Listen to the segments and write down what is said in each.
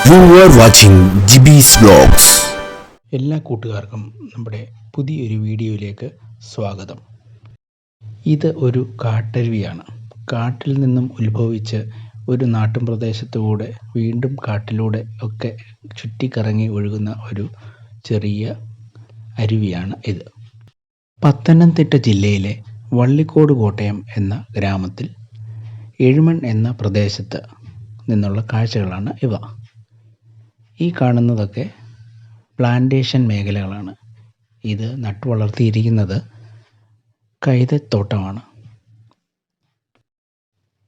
Watching GB's Vlogs. എല്ലാ കൂട്ടുകാർക്കും നമ്മുടെ പുതിയൊരു വീഡിയോയിലേക്ക് സ്വാഗതം. ഇത് ഒരു കാട്ടരുവിയാണ്. കാട്ടിൽ നിന്നും ഉത്ഭവിച്ച് ഒരു നാട്ടിൻ പ്രദേശത്തുകൂടെ വീണ്ടും കാട്ടിലൂടെ ഒക്കെ ചുറ്റിക്കറങ്ങി ഒഴുകുന്ന ഒരു ചെറിയ അരുവിയാണ് ഇത്. പത്തനംതിട്ട ജില്ലയിലെ വള്ളിക്കോട് കോട്ടയം എന്ന ഗ്രാമത്തിൽ എഴുമൺ എന്ന പ്രദേശത്ത് നിന്നുള്ള കാഴ്ചകളാണ് ഇവ. ഈ കാണുന്നതൊക്കെ പ്ലാന്റേഷൻ മേഖലകളാണ്. ഇത് നട്ടു വളർത്തിയിരിക്കുന്നത് കൈതത്തോട്ടമാണ്.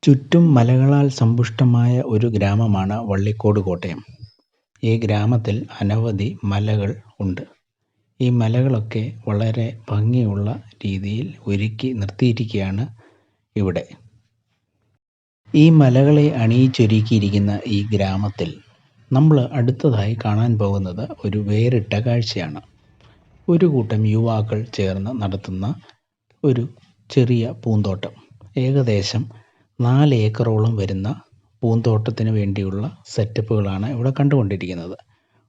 ചുറ്റും മലകളാൽ സമ്പുഷ്ടമായ ഒരു ഗ്രാമമാണ് വള്ളിക്കോട് കോട്ടയം. ഈ ഗ്രാമത്തിൽ അനവധി മലകൾ ഉണ്ട്. ഈ മലകളൊക്കെ വളരെ ഭംഗിയുള്ള രീതിയിൽ ഒരുക്കി നിർത്തിയിരിക്കുകയാണ് ഇവിടെ. ഈ മലകളെ അണിയിച്ചൊരുക്കിയിരിക്കുന്ന ഈ ഗ്രാമത്തിൽ നമ്മൾ അടുത്തതായി കാണാൻ പോകുന്നത് ഒരു വേറിട്ട കാഴ്ചയാണ്. ഒരു കൂട്ടം യുവാക്കൾ ചേർന്ന് നടത്തുന്ന ഒരു ചെറിയ പൂന്തോട്ടം. ഏകദേശം നാല് ഏക്കറോളം വരുന്ന പൂന്തോട്ടത്തിന് വേണ്ടിയുള്ള സെറ്റപ്പുകളാണ് ഇവിടെ കണ്ടുകൊണ്ടിരിക്കുന്നത്.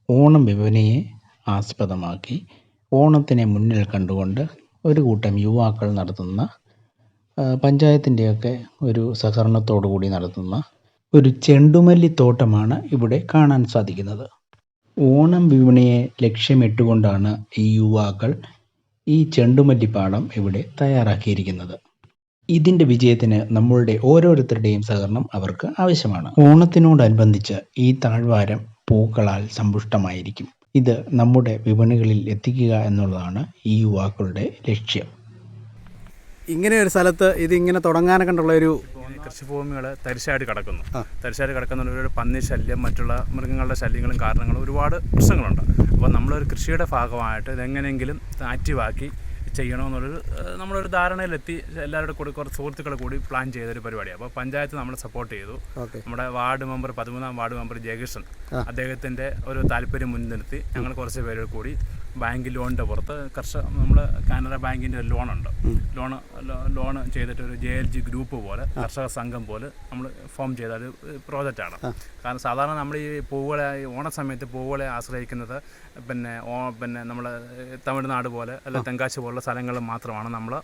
ഓണം വിപണിയെ ആസ്പദമാക്കി ഓണത്തിനെ മുന്നിൽ കണ്ടുകൊണ്ട് ഒരു കൂട്ടം യുവാക്കൾ നടത്തുന്ന പഞ്ചായത്തിന്റെയൊക്കെ ഒരു സഹകരണത്തോടു കൂടി നടത്തുന്ന ഒരു ചെണ്ടുമല്ലിത്തോട്ടമാണ് ഇവിടെ കാണാൻ സാധിക്കുന്നത്. ഓണം വിപണിയെ ലക്ഷ്യമിട്ടുകൊണ്ടാണ് ഈ യുവാക്കൾ ഈ ചെണ്ടുമല്ലിപ്പാടം ഇവിടെ തയ്യാറാക്കിയിരിക്കുന്നത്. ഇതിന്റെ വിജയത്തിന് നമ്മളുടെ ഓരോരുത്തരുടെയും സഹകരണം അവർക്ക് ആവശ്യമാണ്. ഓണത്തിനോടനുബന്ധിച്ച് ഈ താഴ്വാരം പൂക്കളാൽ സമ്പുഷ്ടമായിരിക്കും. ഇത് നമ്മുടെ വിപണികളിൽ എത്തിക്കുക എന്നുള്ളതാണ് ഈ യുവാക്കളുടെ ലക്ഷ്യം. ഇങ്ങനെ ഒരു സ്ഥലത്ത് ഇത് ഇങ്ങനെ തുടങ്ങാനൊക്കെ ഉള്ള ഒരു കൃഷിഭൂമികൾ തരിശായിട്ട് കിടക്കുന്നു. തരിശായിട്ട് കിടക്കുന്ന ഒരു പന്നി ശല്യം മറ്റുള്ള മൃഗങ്ങളുടെ ശല്യങ്ങളും കാരണങ്ങളും ഒരുപാട് പ്രശ്നങ്ങളുണ്ട്. അപ്പോൾ നമ്മളൊരു കൃഷിയുടെ ഭാഗമായിട്ട് ഇതെങ്ങനെയെങ്കിലും ആക്റ്റീവാക്കി ചെയ്യണമെന്നുള്ളൊരു നമ്മളൊരു ധാരണയിലെത്തി എല്ലാവരുടെ കൂടി കുറച്ച് സുഹൃത്തുക്കളെ കൂടി പ്ലാൻ ചെയ്തൊരു പരിപാടിയാണ് അപ്പോൾ പഞ്ചായത്ത് നമ്മളെ സപ്പോർട്ട് ചെയ്തു. നമ്മുടെ വാർഡ് മെമ്പർ പതിമൂന്നാം വാർഡ് മെമ്പർ ജയകൃഷ്ണൻ അദ്ദേഹത്തിന്റെ ഒരു താല്പര്യം മുൻനിർത്തി ഞങ്ങൾ കുറച്ച് പേരോട് കൂടി ബാങ്ക് ലോണിന്റെ പുറത്ത് കർഷക നമ്മൾ കാനറ ബാങ്കിന്റെ ഒരു ലോണുണ്ട്. ലോൺ ലോൺ ചെയ്തിട്ട് ഒരു ജെ എൽ ജി ഗ്രൂപ്പ് പോലെ കർഷക സംഘം പോലെ നമ്മൾ ഫോം ചെയ്ത ഒരു പ്രോജക്റ്റാണ്. കാരണം സാധാരണ നമ്മൾ ഈ പൂവുകളെ ഈ ഓണ സമയത്ത് പൂവുകളെ ആശ്രയിക്കുന്നത് പിന്നെ ഓ പിന്നെ നമ്മൾ തമിഴ്നാട് പോലെ അല്ല തെങ്കാശി പോലുള്ള സ്ഥലങ്ങളിൽ മാത്രമാണ് നമ്മൾ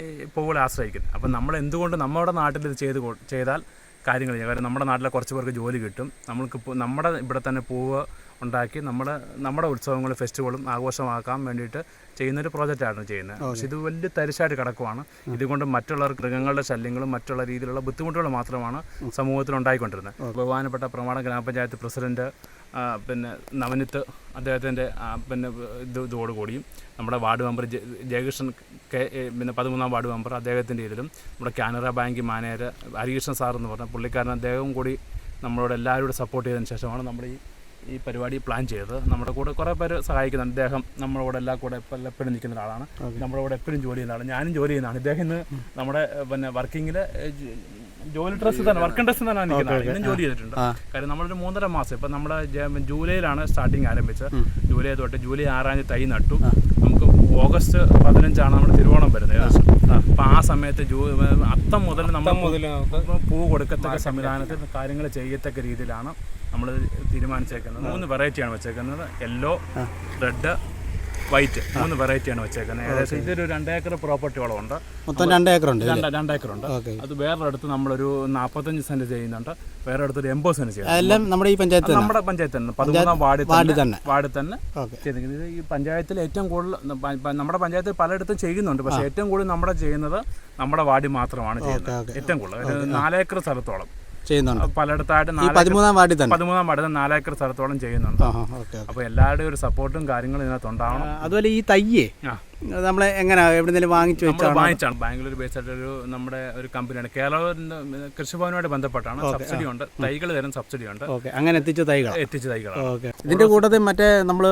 ഈ പൂവുകളെ ആശ്രയിക്കുന്നത്. അപ്പം നമ്മൾ എന്തുകൊണ്ട് നമ്മുടെ നാട്ടിൽ ഇത് ചെയ്ത് ചെയ്താൽ കാര്യങ്ങൾ ചെയ്യാം കാരണം നമ്മുടെ നാട്ടിലെ കുറച്ച് പേർക്ക് ജോലി കിട്ടും. നമ്മൾക്ക് നമ്മുടെ ഇവിടെ തന്നെ പൂവ് ഉണ്ടാക്കി നമ്മൾ നമ്മുടെ ഉത്സവങ്ങളും ഫെസ്റ്റിവലും ആഘോഷമാക്കാൻ വേണ്ടിയിട്ട് ചെയ്യുന്നൊരു പ്രോജക്റ്റാണ് ചെയ്യുന്നത്. പക്ഷെ ഇത് വലിയ തരിശായിട്ട് കിടക്കുവാണ്. ഇതുകൊണ്ട് മറ്റുള്ളവർ മൃഗങ്ങളുടെ ശല്യങ്ങളും മറ്റുള്ള രീതിയിലുള്ള ബുദ്ധിമുട്ടുകൾ മാത്രമാണ് സമൂഹത്തിൽ ഉണ്ടായിക്കൊണ്ടിരുന്നത്. ബഹുമാനപ്പെട്ട പ്രമാണ ഗ്രാമപഞ്ചായത്ത് പ്രസിഡന്റ് പിന്നെ നവനിത്ത് അദ്ദേഹത്തിന്റെ പിന്നെ ഇത് ഇതോടുകൂടിയും നമ്മുടെ വാർഡ് മെമ്പർ ജയകൃഷ്ണൻ കെ പിന്നെ പതിമൂന്നാം വാർഡ് മെമ്പർ അദ്ദേഹത്തിന്റെ ഇതിലും നമ്മുടെ Canara bank manager Harikrishnan sir എന്ന് പറഞ്ഞ പുള്ളിക്കാരൻ അദ്ദേഹവും കൂടി നമ്മളോട് എല്ലാവരും സപ്പോർട്ട് ചെയ്തതിന് ശേഷമാണ് നമ്മുടെ ഈ ഈ പരിപാടി പ്ലാൻ ചെയ്തത്. നമ്മുടെ കൂടെ കുറേ പേര് സഹായിക്കുന്നുണ്ട്. അദ്ദേഹം കൂടെ എല്ലാ കൂടെ എപ്പോഴും നിൽക്കുന്ന ഒരാളാണ്. നമ്മുടെ കൂടെ എപ്പോഴും ജോലി ചെയ്യുന്ന ആളാണ്. ഞാനും ജോലി ചെയ്യുന്നതാണ് ഇദ്ദേഹം ഇന്ന് നമ്മുടെ പിന്നെ വർക്കിങ്ങിൽ ജോലി ഡ്രസ്സ് തന്നെ വർക്കിംഗ് ഡ്രസ്സ് തന്നെ നിൽക്കുന്ന ആൾ ഇന്നും ജോലി ചെയ്തിട്ടുണ്ട്. കാര്യം നമ്മളൊരു മൂന്നര മാസം ഇപ്പം നമ്മുടെ ജൂലൈയിലാണ് സ്റ്റാർട്ടിങ് ആരംഭിച്ചത്. ജൂലൈ തൊട്ട് ജൂലൈ ആറാം തൈ നട്ടു. നമുക്ക് ഓഗസ്റ്റ് പതിനഞ്ചാണ് നമ്മുടെ തിരുവോണം വരുന്നത്. അപ്പം ആ സമയത്ത് ജൂ അത്തം മുതൽ നമ്മൾ പൂ കൊടുക്കത്തക്ക സംവിധാനത്തിൽ കാര്യങ്ങൾ ചെയ്യത്തക്ക രീതിയിലാണ് നമ്മൾ തീരുമാനിച്ചേക്കുന്നത്. മൂന്ന് വെറൈറ്റിയാണ് വെച്ചേക്കുന്നത്. യെല്ലോ റെഡ് വൈറ്റ് മൂന്ന് വെറൈറ്റിയാണ് വെച്ചേക്കുന്നത്. ഏകദേശം ഇതൊരു രണ്ടേക്കർ പ്രോപ്പർട്ടിയോളം ഉണ്ട് മൊത്തം രണ്ട് ഏക്കറുണ്ട് രണ്ട് ഏക്കർ ഓക്കെ. അത് വേറെ വേറൊരിടത്ത് നമ്മളൊരു നാൽപ്പത്തഞ്ച് സെന്റ് ചെയ്യുന്നുണ്ട്. വേറെ അടുത്തൊരു എൺപത് സെന്റ് ചെയ്യുന്നുണ്ട്. എല്ലാം നമ്മുടെ ഈ പഞ്ചായത്ത് നമ്മുടെ പഞ്ചായത്ത് തന്നെ. പതിമൂന്നാം വാർഡ് വാർഡ് തന്നെ. വാർഡ് തന്നെ ചെയ്തിരിക്കുന്നത്. ഈ പഞ്ചായത്തിൽ ഏറ്റവും കൂടുതൽ നമ്മുടെ പഞ്ചായത്തിൽ പലയിടത്തും ചെയ്യുന്നുണ്ട്. പക്ഷേ ഏറ്റവും കൂടുതൽ നമ്മുടെ ചെയ്യുന്നത് നമ്മുടെ വാർഡിൽ മാത്രമാണ് ചെയ്യുന്നത്. ഏറ്റവും കൂടുതൽ. നാലേക്കർ സ്ഥലത്തോളം. ചെയ്യുന്നുണ്ട്. പലയിടത്തായിട്ട് പതിമൂന്നാം വാർഡിൽ തന്നെ? പതിമൂന്നാം വാർഡിൽ നാലേക്കർ സ്ഥലത്തോളം ചെയ്യുന്നുണ്ട്. അപ്പോൾ എല്ലാവരുടെയും ഒരു സപ്പോർട്ടും കാര്യങ്ങളും ഇതിനകത്ത് ഉണ്ടാവണം അതുപോലെ ഈ തയ്യേ നമ്മളെ എങ്ങനെ? എവിടെന്നെങ്കിലും വാങ്ങിച്ചു നമ്മൾ വെച്ചാണ്? വാങ്ങിച്ചാണ്. ബാംഗ്ലൂർ ബേസ്ഡ് ആയിട്ട് ഒരു നമ്മുടെ ഒരു കമ്പനിയാണ് കേരള കൃഷിഭവനുമായിട്ട് ബന്ധപ്പെട്ടാണ്. സബ്സിഡി ഉണ്ട്. തൈകൾ തരും സബ്സിഡി ഉണ്ട്. ഓക്കെ അങ്ങനെ എത്തിച്ച തൈകൾ എത്തിച്ച തൈകൾ ഓക്കെ. ഇതിന്റെ കൂട്ടത്തിൽ മറ്റേ നമ്മൾ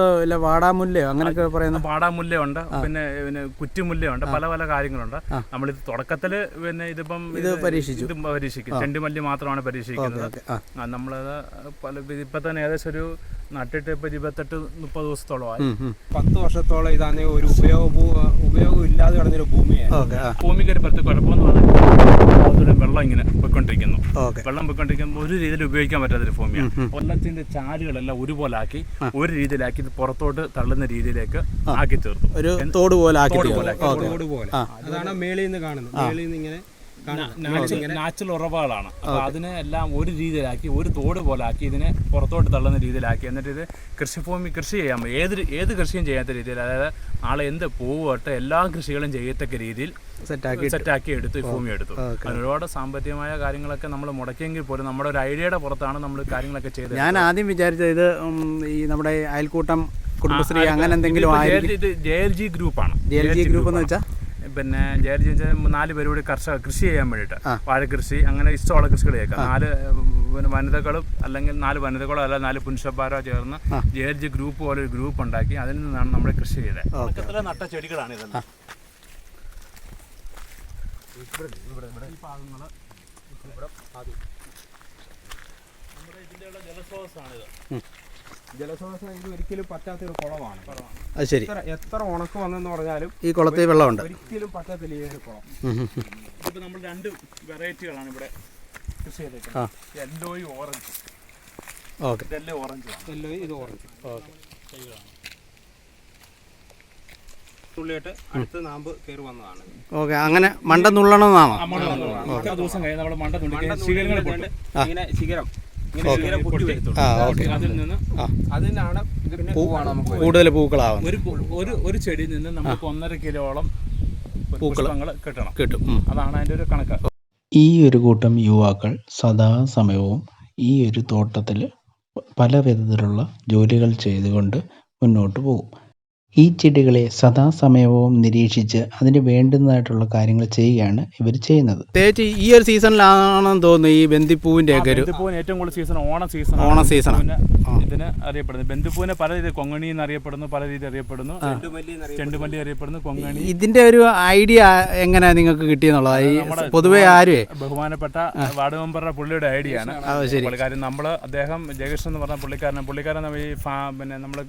വാടാമുല്ലയോ അങ്ങനെയൊക്കെ പറയുന്ന? പാടാമുല്ലയുണ്ട് പിന്നെ പിന്നെ കുറ്റിമുല്ലയുണ്ട് പല പല കാര്യങ്ങളുണ്ട്. നമ്മൾ ഇത് തുടക്കത്തിൽ പിന്നെ ഇതിപ്പം ഇത് പരീക്ഷിച്ചു. ഇത് പരീക്ഷിക്കും. ചെണ്ടുമല്ലി മാത്രമാണ് പരീക്ഷിക്കുന്നത്. നമ്മളത് പല ഇപ്പം തന്നെ ഏകദേശം ഒരു നട്ടിട്ട് ഇപ്പൊ ഇരുപത്തെട്ട് മുപ്പത് ദിവസത്തോളമായി. പത്ത് വർഷത്തോളം ഇതാണ് ഒരു ഉപയോഗ ഉപയോഗം ഇല്ലാതെ കിടന്നൊരു ഭൂമിയാണ്. ഭൂമിക്ക് ഒരു പ്രത്യേക കുഴപ്പമെന്ന് പറഞ്ഞാൽ അതിലൂടെ വെള്ളം ഇങ്ങനെ പൊയ്ക്കൊണ്ടിരിക്കുന്നു. ഓക്കെ. വെള്ളം പൊയ്ക്കൊണ്ടിരിക്കുമ്പോൾ ഒരു രീതിയിൽ ഉപയോഗിക്കാൻ പറ്റാത്തൊരു ഭൂമിയാണ്. കൊല്ലത്തിന്റെ ചാലുകളെല്ലാം ഒരുപോലെ ആക്കി ഒരു രീതിയിലാക്കി ഇത് പുറത്തോട്ട് തള്ളുന്ന രീതിയിലേക്ക് ആക്കി തീർത്തു. ഒരു തോട് പോലെ ആക്കി തോട് പോലെ അതാണ് മേളിൽ നിന്ന് കാണുന്നത്. മേളിൽ നിന്ന് ഇങ്ങനെ കാണുന്നത് നാച്ചുറൽ ഉറവകളാണ് അപ്പൊ അതിനെ എല്ലാം ഒരു രീതിയിലാക്കി ഒരു തോട് പോലെ ആക്കി ഇതിനെ പുറത്തോട്ട് തള്ളുന്ന രീതിയിലാക്കി. എന്നിട്ട് ഇത് കൃഷിഭൂമി കൃഷി ചെയ്യാൻ ഏത് ഏത് കൃഷിയും ചെയ്യാത്ത രീതിയിൽ അതായത് ആളെ എന്ത് പോവട്ടെ എല്ലാ കൃഷികളും ചെയ്യത്തക്ക രീതിയിൽ സെറ്റാക്കി സെറ്റാക്കി എടുത്തു ഭൂമി എടുത്തു. ഒരുപാട് സാമ്പത്തികമായ കാര്യങ്ങളൊക്കെ നമ്മൾ മുടക്കിയെങ്കിൽ പോലും നമ്മുടെ ഒരു ഐഡിയയുടെ പുറത്താണ് നമ്മൾ കാര്യങ്ങളൊക്കെ ചെയ്തത്. ഞാൻ ആദ്യം വിചാരിച്ചത് ഇത് ഈ നമ്മുടെ അയൽക്കൂട്ടം കുടുംബശ്രീ അങ്ങനെ എന്തെങ്കിലും ജെ എൽ ജി ഗ്രൂപ്പാണ്. ജെ എൽ ജി ഗ്രൂപ്പ് എന്ന് വെച്ചാൽ പിന്നെ ജെ എൽ നാല് പേര് കൂടി കർഷക കൃഷി ചെയ്യാൻ വേണ്ടിയിട്ട്. വാഴക്കൃഷി അങ്ങനെ ഇഷ്ടമുള്ള കൃഷികൾ ചെയ്യാം. നാല് പിന്നെ വനിതകളും അല്ലെങ്കിൽ നാല് വനിതകളോ അല്ല നാല് പുരുഷന്മാരോ ചേർന്ന് ജെ ജി ഗ്രൂപ്പ് പോലെ ഒരു ഗ്രൂപ്പ് ഉണ്ടാക്കി അതിൽ നിന്നാണ് നമ്മൾ കൃഷി ചെയ്തത്. നട്ട ചെടികളാണ് ഇതെല്ലാം ഈ ഭാഗങ്ങൾ ഇവിടെ ആദ്യം. നമ്മുടെ ഇതിന്റെയുള്ള ജലസ്രോതസ്സാണിത്. ജലസ്രോതസ് ഇത് ഒരിക്കലും പറ്റാത്തൊരു കുളമാണ്. അത് ശരി. എത്ര ഉണക്ക് വന്നെന്ന് പറഞ്ഞാലും ഈ കുളത്തിൽ വെള്ളമുണ്ട്. ഒരിക്കലും പറ്റാത്തില്ല ഈ ഒരു കുളം. ഇതിപ്പോൾ നമ്മൾ രണ്ട് വെറൈറ്റികളാണ് ഇവിടെ കൃഷി ചെയ്തേക്കുന്നത് യെല്ലോയും ഓറഞ്ചും ഓക്കെ. ഇതെല്ലാം ഓറഞ്ച് യെല്ലോയും ഇത് ഓറഞ്ച് ഉള്ളിയിട്ട് അടുത്ത് നാമ്പ് കയറി വന്നതാണ്. ഓക്കെ അങ്ങനെ മണ്ട നുള്ളണമെന്നാണോ ദിവസം കഴിഞ്ഞ് നമ്മൾ മണ്ട തുണ്ടിക്കാൻ ശിഖരങ്ങൾ ഇങ്ങനെ ശിഖരം. ഇങ്ങനെ ശിഖരം പൊട്ടി ആ ഓക്കെ അതിൽ നിന്ന് അതിനാണ് പൂവാണ് നമുക്ക് കൂടുതൽ പൂക്കളാവും ഒരു ഒരു ചെടിയിൽ നിന്ന് നമുക്ക് ഒന്നര കിലോളം പൂക്കൾ കിട്ടണം. കിട്ടും. അതാണ് അതിന്റെ ഒരു കണക്ക്. ഈ ഒരു കൂട്ടം യുവാക്കൾ സദാസമയവും ഈ ഒരു തോട്ടത്തിൽ പല വിധത്തിലുള്ള ജോലികൾ ചെയ്തുകൊണ്ട് മുന്നോട്ട് പോകും. ഈ ചെടികളെ സദാസമയവും നിരീക്ഷിച്ച് അതിന് വേണ്ടുന്നതായിട്ടുള്ള കാര്യങ്ങൾ ചെയ്യുകയാണ് ഇവർ ചെയ്യുന്നത്. പ്രത്യേകിച്ച് ഈ ഒരു സീസണിലാണെന്ന് തോന്നുന്നു ഈ ബന്ദിപ്പൂവിന്റെ ഒക്കെ ഒരു ബന്ധുപ്പൂവിന് ഏറ്റവും കൂടുതൽ സീസൺ ഓണ സീസൺ ഓണ സീസൺ. ഇതിന് അറിയപ്പെടുന്നത് ബന്ധുപ്പൂവിനെ പല രീതിയിൽ കൊങ്ങണി എന്ന് അറിയപ്പെടുന്നു പല രീതിയിൽ അറിയപ്പെടുന്നു. ചെണ്ടുമല്ലി അറിയപ്പെടുന്നു കൊങ്ങണി. ഇതിന്റെ ഒരു ഐഡിയ എങ്ങനെയാ നിങ്ങൾക്ക് കിട്ടിയെന്നുള്ളത്? ഈ പൊതുവെ ആരുവേ ബഹുമാനപ്പെട്ട വാർഡ് മെമ്പറുടെ പുള്ളിയുടെ ഐഡിയ ആണ്. കാര്യം ശരി. പുള്ളിക്കാരൻ നമ്മൾ അദ്ദേഹം ജയകൃഷ്ണൻ എന്ന് പറഞ്ഞ പുള്ളിക്കാരൻ പുള്ളിക്കാരൻ നമ്മ ഈ ഫാ പിന്നെ നമ്മൾ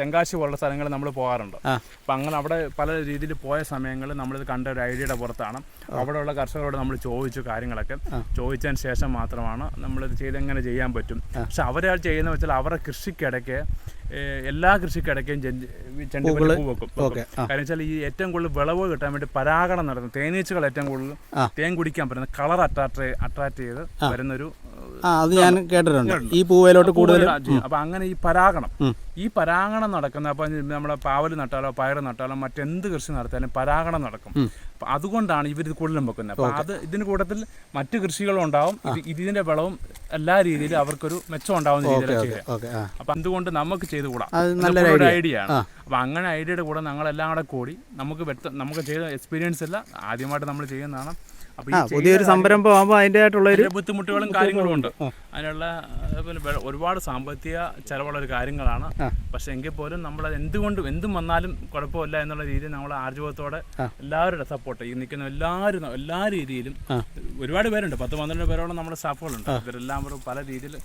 തെങ്കാശി പോലുള്ള സ്ഥലങ്ങൾ നമ്മൾ പോകാറുണ്ട്. അപ്പം അങ്ങനെ അവിടെ പല രീതിയിൽ പോയ സമയങ്ങളിൽ നമ്മളിത് കണ്ട ഒരു ഐഡിയയുടെ പുറത്താണ്. അവിടെയുള്ള കർഷകരോട് നമ്മൾ ചോദിച്ചു കാര്യങ്ങളൊക്കെ. ചോദിച്ചതിന് ശേഷം മാത്രമാണ് നമ്മളിത് ചെയ്ത് എങ്ങനെ ചെയ്യാൻ പറ്റും. പക്ഷെ അവരെ ചെയ്യുന്ന വെച്ചാൽ അവരുടെ കൃഷിക്കിടയ്ക്ക് എല്ലാ കൃഷിക്കിടയ്ക്കും ചെണ്ടി- ചെണ്ടുമല്ലി പൂ വെക്കും. കാരണം വെച്ചാൽ ഈ ഏറ്റവും കൂടുതൽ വിളവ് കിട്ടാൻ വേണ്ടി പരാഗണം നടത്തും തേനീച്ചകൾ ഏറ്റവും കൂടുതൽ തേൻ കുടിക്കാൻ പറ്റുന്ന കളർ അട്രാക്ട് അട്രാക്ട് ചെയ്ത് വരുന്നൊരു അത് ഞാൻ കേട്ടിട്ടുണ്ട്. ഈ പൂവയിലോട്ട് കൂടുതൽ കൂടുതൽ അപ്പൊ അങ്ങനെ ഈ പരാഗണം ഈ പരാഗണം നടക്കുന്ന അപ്പൊ നമ്മുടെ പാവൽ നട്ടാലോ പയർ നട്ടാലോ മറ്റെന്ത് കൃഷി നടത്താലും പരാഗണം നടക്കും. അപ്പൊ അതുകൊണ്ടാണ് ഇവർ ഇത് കൂടുതലും വെക്കുന്നത്. അപ്പൊ അത് ഇതിന് കൂട്ടത്തിൽ മറ്റു കൃഷികളും ഉണ്ടാവും ഇത് ഇതിന്റെ വിളവും എല്ലാ രീതിയിലും അവർക്കൊരു മെച്ചം ഉണ്ടാവുന്ന രീതിയിലാണ് ചെയ്യുക. അപ്പൊ എന്തുകൊണ്ട് നമുക്ക് ചെയ്തുകൂടാ. നല്ലൊരു ഐഡിയ. ആണ് അപ്പം അങ്ങനെ ഐഡിയയുടെ കൂടെ ഞങ്ങളെല്ലാം കൂടെ കൂടി നമുക്ക് വ്യക്ത നമുക്ക് ചെയ്ത എക്സ്പീരിയൻസ് ഇല്ല ആദ്യമായിട്ട് നമ്മൾ ചെയ്യുന്നതാണ്. പുതിയൊരു സംരംഭം ആകുമ്പോൾ അതിന്റെതായിട്ടുള്ള ബുദ്ധിമുട്ടുകളും കാര്യങ്ങളും ഉണ്ട്. അതിനുള്ള ഒരുപാട് സാമ്പത്തിക ചെലവുള്ള ഒരു കാര്യങ്ങളാണ്. പക്ഷെ എങ്കിൽ പോലും നമ്മൾ എന്തുകൊണ്ടും എന്തും വന്നാലും കുഴപ്പമില്ല എന്നുള്ള രീതിയിൽ നമ്മൾ ആർജവത്തോടെ എല്ലാവരുടെ സപ്പോർട്ട് ഈ നിൽക്കുന്ന എല്ലാവരും എല്ലാ രീതിയിലും ഒരുപാട് പേരുണ്ട്. പത്ത് പന്ത്രണ്ട് പേരോളം നമ്മുടെ സ്റ്റാഫുകളുണ്ട്. ഇവരെല്ലാം കൂടെ പല രീതിയിൽ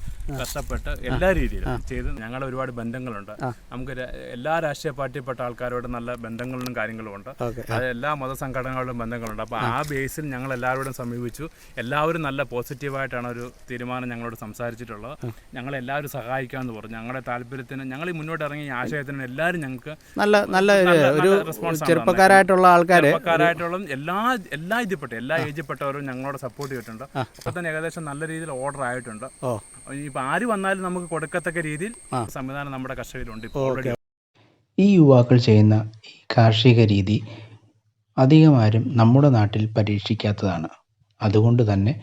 കഷ്ടപ്പെട്ട് എല്ലാ രീതിയിലും ചെയ്ത് ഞങ്ങളുടെ ഒരുപാട് ബന്ധങ്ങളുണ്ട്. നമുക്ക് എല്ലാ രാഷ്ട്രീയ പാർട്ടിപ്പെട്ട ആൾക്കാരോട് നല്ല ബന്ധങ്ങളും കാര്യങ്ങളും ഉണ്ട്. അത് എല്ലാ മതസംഘടനകളുടെ ബന്ധങ്ങളുണ്ട്. അപ്പോൾ ആ ബേസിൽ ഞങ്ങൾ എല്ലാവരോടും സമീപിച്ചു. എല്ലാവരും നല്ല പോസിറ്റീവായിട്ടാണ് ഒരു തീരുമാനം ഞങ്ങളോട് സംസാരിച്ചിട്ടുള്ളത്. ഞങ്ങളെല്ലാവരും സഹായിക്കാമെന്ന് പറഞ്ഞു. ഞങ്ങളുടെ താല്പര്യത്തിന് ഞങ്ങൾ ഈ മുന്നോട്ട് ഇറങ്ങിയ ഈ ആശയത്തിന് എല്ലാവരും ഞങ്ങൾക്ക് നല്ല നല്ല ഒരു- ചെറുപ്പക്കാരായിട്ടുള്ള ആൾക്കാർ ചെറുപ്പക്കാരായിട്ടുള്ള എല്ലാ എല്ലാ ഇതിൽപ്പെട്ട എല്ലാ ഏജിൽപ്പെട്ടവരും ഞങ്ങളോട് സപ്പോർട്ട് ചെയ്തിട്ടുണ്ട്. അപ്പോൾ തന്നെ ഏകദേശം നല്ല രീതിയിൽ ഓർഡർ ആയിട്ടുണ്ട്. ഇനിയിപ്പോൾ ആര് വന്നാലും നമുക്ക് കൊടുക്കത്തക്ക രീതിയിൽ സംവിധാനം നമ്മുടെ കർഷകരിലുണ്ട് ഇപ്പോൾ ഈ യുവാക്കൾ ചെയ്യുന്ന ഈ കാർഷിക രീതി അധികമാരും നമ്മുടെ നാട്ടിൽ പരീക്ഷിക്കാത്തതാണ്. അതുകൊണ്ട് തന്നെ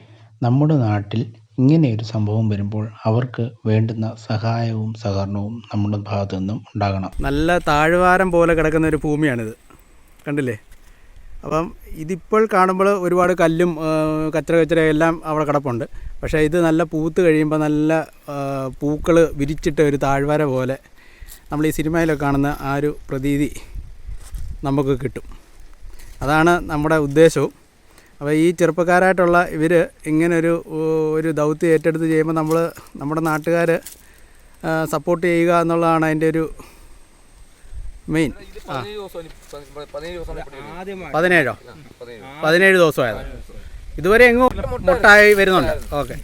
നമ്മുടെ നാട്ടിൽ ഇങ്ങനെയൊരു സംഭവം വരുമ്പോൾ അവർക്ക് വേണ്ടുന്ന സഹായവും സഹകരണവും നമ്മുടെ ഭാഗത്തു നിന്നും ഉണ്ടാകണം. നല്ല താഴ്വാരം പോലെ കിടക്കുന്ന ഒരു ഭൂമിയാണിത്. കണ്ടില്ലേ? അപ്പം ഇതിപ്പോൾ കാണുമ്പോൾ ഒരുപാട് കല്ലും കച്ചറ കച്ചറ എല്ലാം അവിടെ കിടപ്പുണ്ട്. പക്ഷേ ഇത് നല്ല പൂത്ത് കഴിയുമ്പോൾ നല്ല പൂക്കൾ വിരിച്ചിട്ട ഒരു താഴ്വര പോലെ നമ്മൾ ഈ സിനിമയിലൊക്കെ കാണുന്ന ആ ഒരു പ്രതീതി നമുക്ക് കിട്ടും. അതാണ് നമ്മുടെ ഉദ്ദേശവും. അപ്പോൾ ഈ ചെറുപ്പക്കാരായിട്ടുള്ള ഇവർ ഇങ്ങനൊരു ഒരു ദൗത്യം ഏറ്റെടുത്ത് ചെയ്യുമ്പോൾ നമ്മൾ നമ്മുടെ നാട്ടുകാർ സപ്പോർട്ട് ചെയ്യുക എന്നുള്ളതാണ് അതിന്റെ ഒരു മെയിൻ ആ. പതിനേഴോ? പതിനേഴ് ദിവസമായത്. ഇതുവരെ എങ്ങും മുട്ടായി വരുന്നുണ്ട്. ഓക്കെ.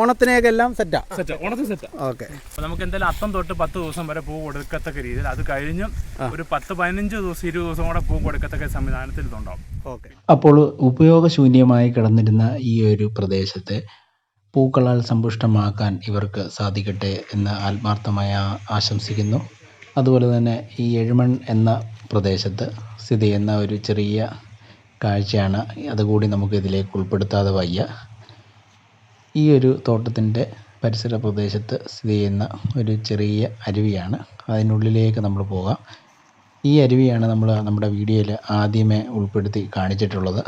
ഓണത്തിനെയൊക്കെ എല്ലാം സെറ്റാ സെറ്റ് ഓണത്തിന് സെറ്റ് ഓക്കെ അപ്പോൾ നമുക്ക് എന്തായാലും അത്തം തൊട്ട് പത്ത് ദിവസം വരെ പൂ കൊടുക്കത്തക്ക രീതിയിൽ അത് കഴിഞ്ഞും ഒരു പത്ത് പതിനഞ്ച് ദിവസം ഇരുപത് ദിവസം കൂടെ പൂ കൊടുക്കത്തക്ക സംവിധാനത്തിൽ ഇതുണ്ടാവും. ഓക്കെ അപ്പോൾ ഉപയോഗശൂന്യമായി കിടന്നിരുന്ന ഈ ഒരു പ്രദേശത്തെ പൂക്കളാൽ സമ്പുഷ്ടമാക്കാൻ ഇവർക്ക് സാധിക്കട്ടെ എന്ന് ആത്മാർത്ഥമായി ആശംസിക്കുന്നു. അതുപോലെ തന്നെ ഈ എഴുമൺ എന്ന പ്രദേശത്ത് സ്ഥിതി ചെയ്യുന്ന ഒരു ചെറിയ കാഴ്ചയാണ്. അതുകൂടി നമുക്ക് ഇതിലേക്ക് ഉൾപ്പെടുത്താതെ വയ്യ. ഈ ഒരു തോട്ടത്തിന്റെ പരിസര പ്രദേശത്ത് സ്ഥിതി ചെയ്യുന്ന ഒരു ചെറിയ അരുവിയാണ്. അതിനുള്ളിലേക്ക് നമ്മൾ പോകാം. ഈ അരുവിയാണ് നമ്മൾ നമ്മുടെ വീഡിയോയിൽ ആദ്യമേ ഉൾപ്പെടുത്തി കാണിച്ചിട്ടുള്ളത്.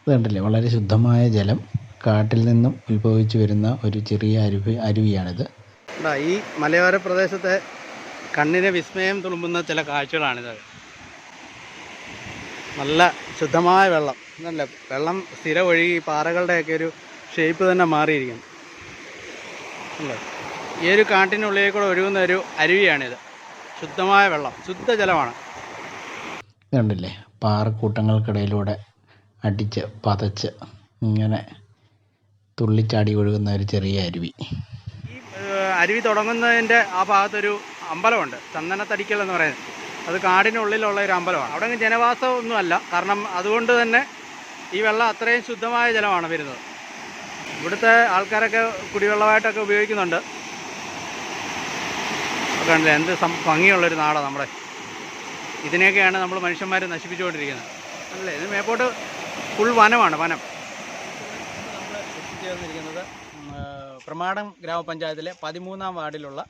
അത് കണ്ടില്ലേ വളരെ ശുദ്ധമായ ജലം കാട്ടിൽ നിന്നും ഉത്ഭവിച്ചു വരുന്ന ഒരു ചെറിയ അരുവി അരുവിയാണിത്. ഈ മലയോര പ്രദേശത്തെ കണ്ണിന് വിസ്മയം തുളുമ്പുന്ന ചില കാഴ്ചകളാണിത്. നല്ല ശുദ്ധമായ വെള്ളം. നല്ല വെള്ളം സ്ഥിരം ഒഴുകി പാറകളുടെയൊക്കെ ഒരു ഷേപ്പ് തന്നെ മാറിയിരിക്കുന്നു. അല്ലേ? ഈ ഒരു കാട്ടിനുള്ളിൽ കൂടെ ഒഴുകുന്ന ഒരു അരുവിയാണിത്. ശുദ്ധമായ വെള്ളം ശുദ്ധജലമാണ് ഇത് കണ്ടില്ലേ? പാറക്കൂട്ടങ്ങൾക്കിടയിലൂടെ അടിച്ച് പതച്ച് ഇങ്ങനെ തുള്ളിച്ചാടി ഒഴുകുന്ന ഒരു ചെറിയ അരുവി. ഈ അരുവി തുടങ്ങുന്നതിന്റെ ആ ഭാഗത്തൊരു അമ്പലമുണ്ട്. ചന്ദനത്തടിക്കൽ എന്ന് പറയുന്നത്. അത് കാടിനുള്ളിലുള്ള ഒരു അമ്പലമാണ്. അവിടെ ജനവാസം ഒന്നുമല്ല കാരണം അതുകൊണ്ട് തന്നെ ഈ വെള്ളം അത്രയും ശുദ്ധമായ ജലമാണ് വരുന്നത്. ഇവിടുത്തെ ആൾക്കാരൊക്കെ കുടിവെള്ളമായിട്ടൊക്കെ ഉപയോഗിക്കുന്നുണ്ട്. കണ്ടില്ലേ എന്ത് സം ഭംഗിയുള്ളൊരു നാടാണ് നമ്മുടെ. ഇതിനെയൊക്കെയാണ് നമ്മൾ മനുഷ്യന്മാർ നശിപ്പിച്ചുകൊണ്ടിരിക്കുന്നത്. അല്ലേ ഇത് മേപ്പോട്ട് ഫുൾ വനമാണ് വനം. എത്തിച്ചേർന്നിരിക്കുന്നത് പ്രമാടം ഗ്രാമപഞ്ചായത്തിലെ പതിമൂന്നാം വാർഡിലുള്ള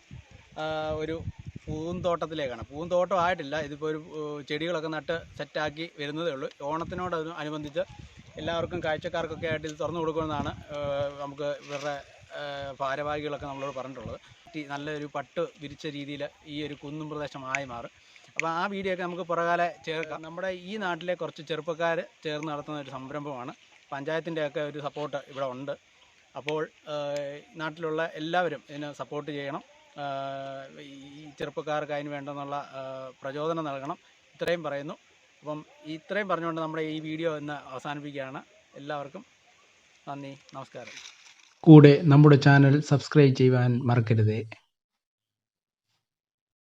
ഒരു പൂന്തോട്ടത്തിലേക്കാണ്. പൂന്തോട്ടം ആയിട്ടില്ല ഇതിപ്പോൾ ഒരു ചെടികളൊക്കെ നട്ട് സെറ്റാക്കി വരുന്നതേ ഉള്ളൂ. ഓണത്തിനോട് അനുബന്ധിച്ച് എല്ലാവർക്കും കാഴ്ചക്കാർക്കൊക്കെ ആയിട്ട് ഇത് തുറന്നു കൊടുക്കുമെന്നാണ് നമുക്ക് ഇവരുടെ ഭാരവാഹികളൊക്കെ നമ്മളോട് പറഞ്ഞിട്ടുള്ളത്. നല്ലൊരു പട്ട് വിരിച്ച രീതിയിൽ ഈ ഒരു കുന്നും പ്രദേശമായി മാറും. അപ്പോൾ ആ വീഡിയോ ഒക്കെ നമുക്ക് പുറകാലെ ചേർക്കാം. നമ്മുടെ ഈ നാട്ടിലെ കുറച്ച് ചെറുപ്പക്കാർ ചേർന്ന് നടത്തുന്ന ഒരു സംരംഭമാണ്. പഞ്ചായത്തിന്റെയൊക്കെ ഒരു സപ്പോർട്ട് ഇവിടെ ഉണ്ട്. അപ്പോൾ നാട്ടിലുള്ള എല്ലാവരും ഇതിന് സപ്പോർട്ട് ചെയ്യണം. ഈ ചെറുപ്പക്കാർക്ക് അതിന് വേണ്ടെന്നുള്ള പ്രചോദനം നൽകണം. ഇത്രയും പറയുന്നു. അപ്പം ഇത്രയും പറഞ്ഞുകൊണ്ട് നമ്മുടെ ഈ വീഡിയോ ഇന്ന് അവസാനിപ്പിക്കുകയാണ്. എല്ലാവർക്കും നന്ദി നമസ്കാരം. കൂടെ നമ്മുടെ ചാനൽ സബ്സ്ക്രൈബ് ചെയ്യുവാൻ മറക്കരുതേ.